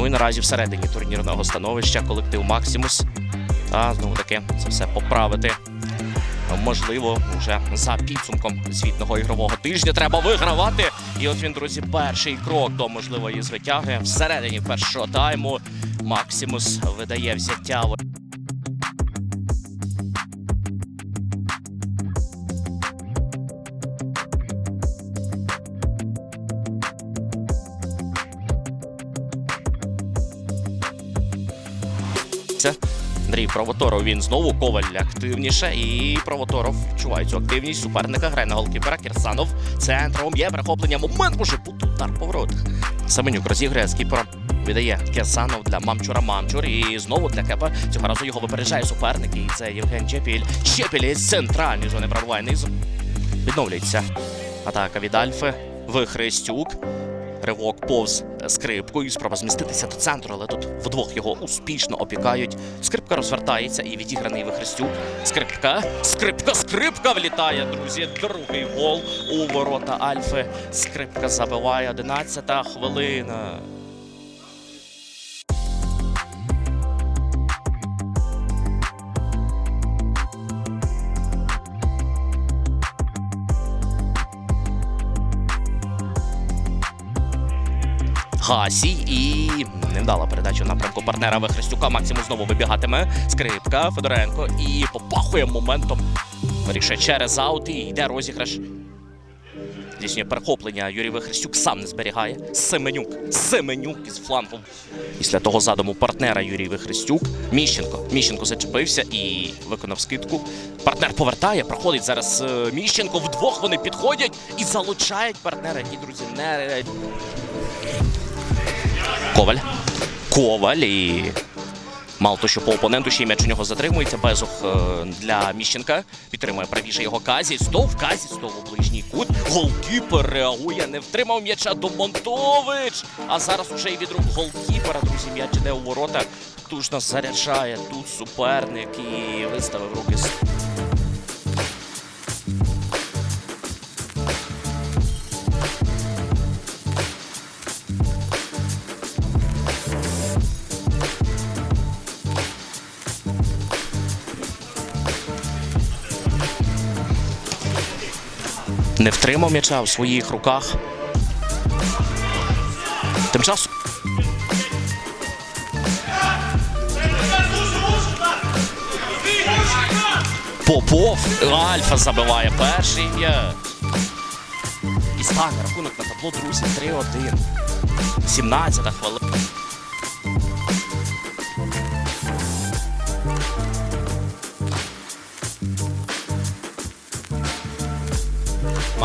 Ну і наразі всередині турнірного становища колектив Максимус. Та знову таки це все поправити. Можливо, вже за підсумком звітного ігрового тижня треба вигравати. І от він, друзі, перший крок до можливої звитяги всередині першого тайму. Максимус видає взяття. Це Андрій Провоторов він знову коваль активніше. І Провоторов відчуває цю активність суперника. Грає на голкіпера. Кірсанов центром є перехоплення. Момент може бути удар по воротах. Семенюк розіграє з кіпером. Віддає Кірсанов для Мамчура Мамчур. І знову для Кепа. Цього разу його випереджає суперник. І це Євген Чепіль. Чепіль із центральної зони пробуває низу. Відновлюється атака від Альфи. Вихрестюк. Ривок повз скрипку і спроба зміститися до центру, але тут вдвох його успішно опікають. Скрипка розвертається і відіграний вихрестюк. Скрипка, скрипка, скрипка влітає, друзі. Другий гол у ворота Альфи. Скрипка забиває 11-та хвилина. Гасій і невдала передача в напрямку партнера Вихрестюка. Максимум знову вибігатиме. Скрипка Федоренко і попахує моментом. Вирішує через аут і йде розіграш. Здійснює перехоплення. Юрій Вихрестюк сам не зберігає. Семенюк. Семенюк із флангу. Після того задуму партнера Юрій Вихрестюк. Міщенко. Міщенко зачепився і виконав скидку. Партнер повертає, проходить зараз е, Міщенко. Вдвох вони підходять і залучають партнера, який, друзі, не Коваль. Коваль і. Мало то, що по опоненту ще й м'яч у нього затримується. Безух е, для Міщенка. Підтримує правіше його Казі. Стов Казі, стов у ближній кут. Голкіпер реагує, не втримав м'яча Домонтович. А зараз уже і від рук голкіпера, друзі, м'яч іде у ворота. Потужно заряджає тут суперник і виставив руки. Не втримав м'яча в своїх руках. Тим часом. Попов Альфа забиває перший м'яч. І стане рахунок на табло, друзі, 3-1. 17 хвилина.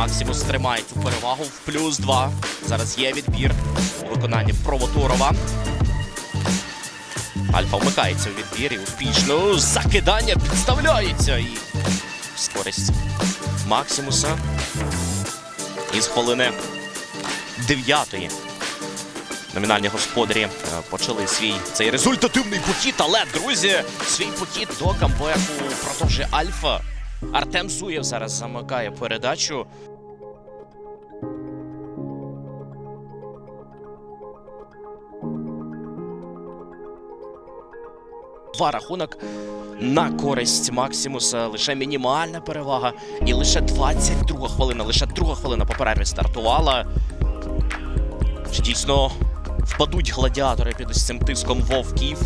Максимус тримає цю перевагу в плюс 2. Зараз є відбір у виконанні Провоторова. Альфа вмикається у відбір і успішно закидання підставляється і скорість Максимуса. Із хвилини дев'ятої. Номінальні господарі е, почали свій цей результативний похід, але, друзі, свій похід до камбеку продовжує Альфа. Артем Зуєв зараз замикає передачу. Два рахунок на користь Максимуса. Лише мінімальна перевага. І лише 22 хвилина, лише друга хвилина по перерві стартувала. Чи дійсно впадуть гладіатори під ось цим тиском вовків?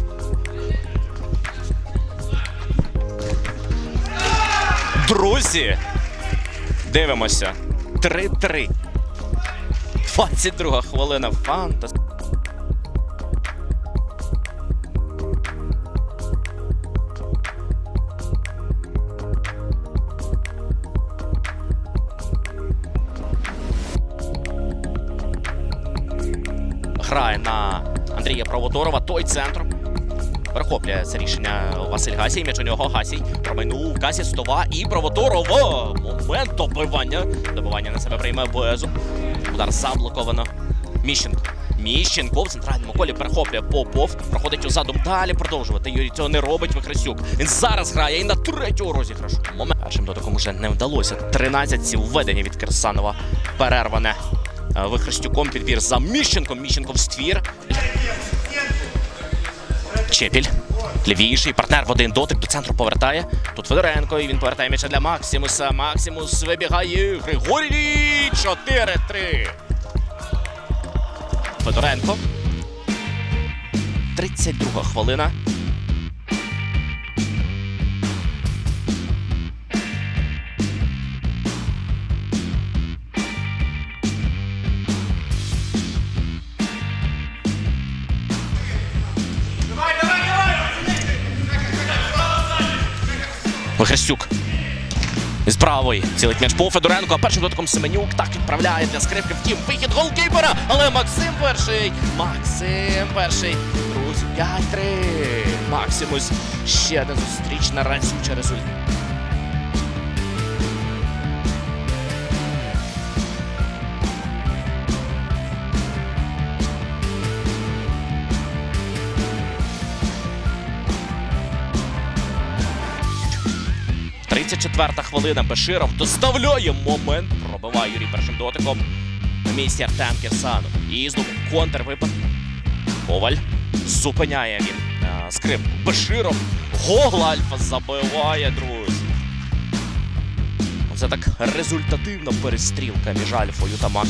Друзі, дивимося. 3-3. 22 хвилина. Фантас. Грає на Андрія Провоторова. Той центром. Перехоплює це рішення Василь Гасій. М'яч у нього Гасій промайнув Гасі Стова і Провоторова. Момент добивання. Добивання на себе прийме Безу. Удар заблоковано. Міщенко. Міщенко в центральному колі перехоплює Попов. Проходить у задум. Далі продовжувати. Юрій цього не робить. Вихресюк. Він зараз грає і на третього розіграшу. Момент. Першим дотиком уже не вдалося. 13 сів введення від Кирсанова. Перерване. Е, Вихрестюком підбір за Міщенком. Міщенко в ствір. Чепіль. Лівіший партнер в один дотик до центру повертає. Тут Федоренко, і він повертає м'яча для Максимуса. Максимус вибігає. Григорій 4-3. Федоренко. 32 хвилина. Вихрестюк. З правої цілить м'яч по Федоренко, а першим дотиком Семенюк так відправляє для скрипки. Втім, вихід голкіпера, але Максим перший. Максим перший. Друзі, 5-3. Максимус ще один зустрічна разюча результат. – 34-та хвилина. Беширов доставляє момент. Пробиває Юрій першим дотиком. На місці Артем Кирсанов. І знову контрвипад. Коваль. Зупиняє він а, скрипку. Беширов. Гол Альфа забиває, друзі. Це так результативна перестрілка між Альфою та Мак.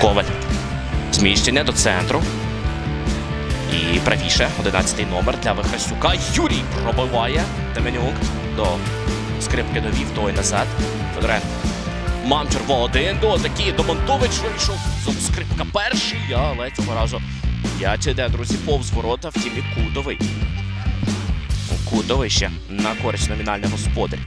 Коваль. Зміщення до центру. І правіше, 11-й номер для Вихрастюка. Юрій пробиває. Деменюк до скрипки довів, той назад. Федоренко. Мамчур в один до такі Домонтович вийшов. Скрипка перший, але цього разу м'яч іде, друзі, повз ворота, втім і кутовий. Кутовий ще на користь номінального господаря.